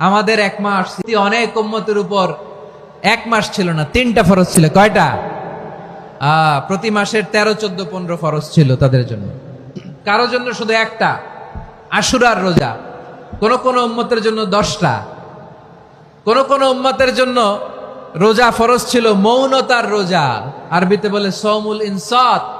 আমাদের এক মাস অনেক উম্মতের উপর এক মাস ছিল না, তিনটা ফরজ ছিল, কয়টা? প্রতি মাসের তেরো, চোদ্দ, পনেরো ফরজ ছিল তাদের জন্য। কারও জন্য শুধু একটা, আশুরার রোজা। কোন কোন উম্মতের জন্য দশটা। কোন কোন উম্মতের জন্য রোজা ফরজ ছিল, মৌনতার রোজা। আরবিতে বলে সৌমুল ইনসাত।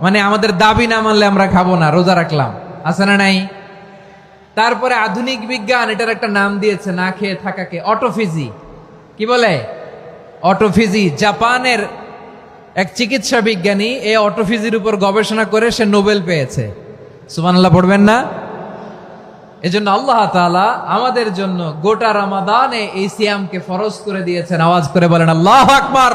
মানে আমাদের দাবি না মানলে আমরা খাব না, রোজা রাখলাম। আছে না নাই? তারপরে আধুনিক বিজ্ঞান এটার একটা নাম দিয়েছে, না খেয়ে থাকাকে অটোফিজি কি বলে? অটোফিজি জাপানের এক চিকিৎসা বিজ্ঞানী এই অটোফিজির উপর গবেষণা করে সে নোবেল পেয়েছে। সুমানাল্লাহ পড়বেন না? এজন্য আল্লাহ তাআলা আমাদের জন্য গোটা রামাদানে এই সিয়ামকে ফরজ করে দিয়েছেন। আওয়াজ করে বলেন, আল্লাহ আকবার!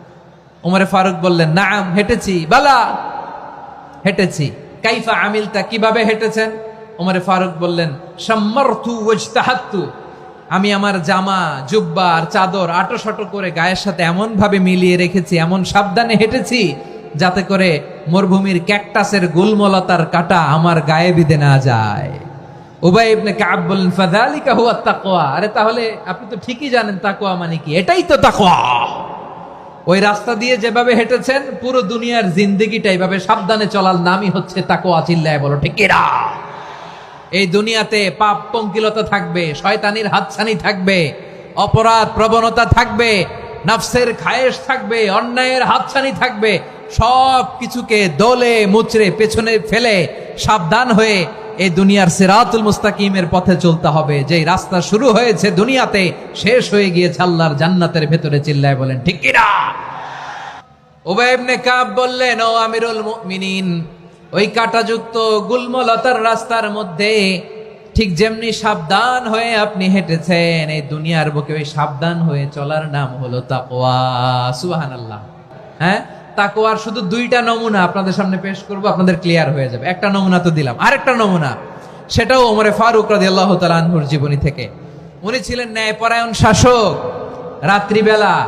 উমরে ফারুক বললেন, নাম, হেঁটেছি। বালা, হেঁটেছি। কাইফা আমিলতা? কীভাবে হেঁটেছেন? উমরে ফারুক বললেন আমি আমার জামা, জুব্বা আর চাদর আটো শটো করে গায়ের সাথে এমন ভাবে মিলিয়ে রেখেছি, এমন সাবধানে হেঁটেছি যাতে করে মরুভূমির ক্যাকটাসের গুলমলতার কাটা আমার গায়ে বিধে না যায়। উবাই কাব বললেন, ফাযালিকা হুয়া তাকওয়া। আরে তাহলে আপনি তো ঠিকই জানেন তাকওয়া মানে কি। এটাই তো তাকওয়া। ওই রাস্তা দিয়ে যেভাবে হেঁটেছেন, পুরো দুনিয়ার জিন্দেগিটা এইভাবে সাবধানে চলার নামই হচ্ছে তাকওয়া, চিল্লায় বলো, ঠিক এরা এই দুনিয়াতে পাপ পঙ্কিলতা থাকবে, শয়তানির হাতছানি থাকবে, অপরাধ প্রবণতা থাকবে, নফসের খায়েশ থাকবে, অন্যায়ের হাতছানি থাকবে, সব কিছুকে দলে, মুচড়ে, পেছনে ফেলে সাবধান হয়ে এই দুনিয়ার সিরাতুল মুস্তাকিমের পথে চলতে হবে। যে রাস্তা শুরু হয়েছে দুনিয়াতে, শেষ হয়ে গিয়েছে আল্লাহর জান্নাতের ভেতরে, চিল্লায় বলেন, ঠিক কিনা উবাই ইবনে কাব বললেন, ও আমিরুল মুমিনিন, ওই কাটাযুক্ত গুলমলতার রাস্তার মধ্যে ঠিক যেমনি সাবধান হয়ে আপনি হেঁটেছেন, এই দুনিয়ার বুকে ওই সাবধান হয়ে চলার নাম হলো তাকওয়া। সুবহানাল্লাহ। হ্যাঁ? তাকওয়ার শুধু দুইটা নমুনা আপনাদের সামনে পেশ করব, আপনাদের ক্লিয়ার হয়ে যাবে। একটা নমুনা তো দিলাম। আরেকটা নমুনা, সেটাও ওমরে ফারুক রাদিয়াল্লাহু তাআলা আনহুর জীবনী থেকে। উনি ছিলেন ন্যায়পরায়ণ শাসক। রাত্রিবেলা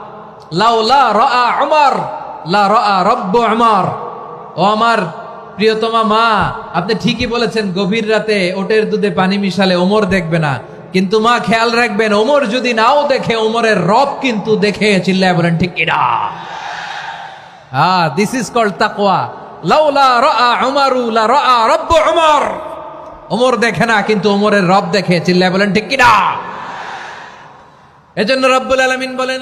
লাউ লা রা উমর, লা রা রব্ব উমর। ও আমার প্রিয়তমা মা, আপনি ঠিকই বলেছেন, গভীর রাতে ওটের দুধে পানি মিশালে ওমর দেখবে না। কিন্তু মা, খেয়াল রাখবেন, ওমর যদি নাও দেখে, ওমরের রব কিন্তু দেখে চিল্লায় বলেন, ঠিক কিনা? হ্যাঁ দিস ইজ কল্ড তাকওয়া। লাউলা রাআ উমারু, লা দেখে না, কিন্তু রব দেখে চিল্লায় বলেন বলেন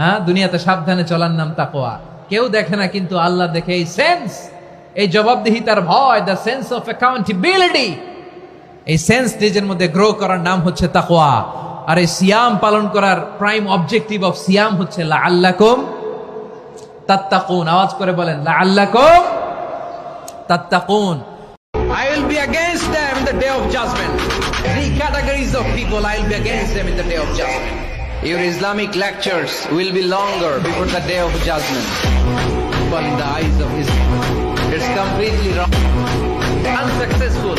হ্যাঁ দুনিয়াতে সাবধানে চলার নাম তাকোয়া কেউ দেখে না, কিন্তু আল্লাহ দেখে এই সেন্স এই জবাবদিহিতার ভয় দ্য সেন্স অফ অ্যাকাউন্টেবিলিটি এই সেন্স নিজের মধ্যে গ্রো করার নাম হচ্ছে তাকোয়া আর এই সিয়াম পালন করার প্রাইম অবজেক্টিভ অফ সিয়াম হচ্ছে লা আল্লাকুম তাত্তাকুন আওয়াজ করে বলেন লা আল্লাকুম তাত্তাকুন I will be against them in the day of judgment. Three categories of people, I will be against them in the day of judgment. Your Islamic lectures will be longer before the day of judgment. But in the eyes of Islam, it's completely wrong. unsuccessful.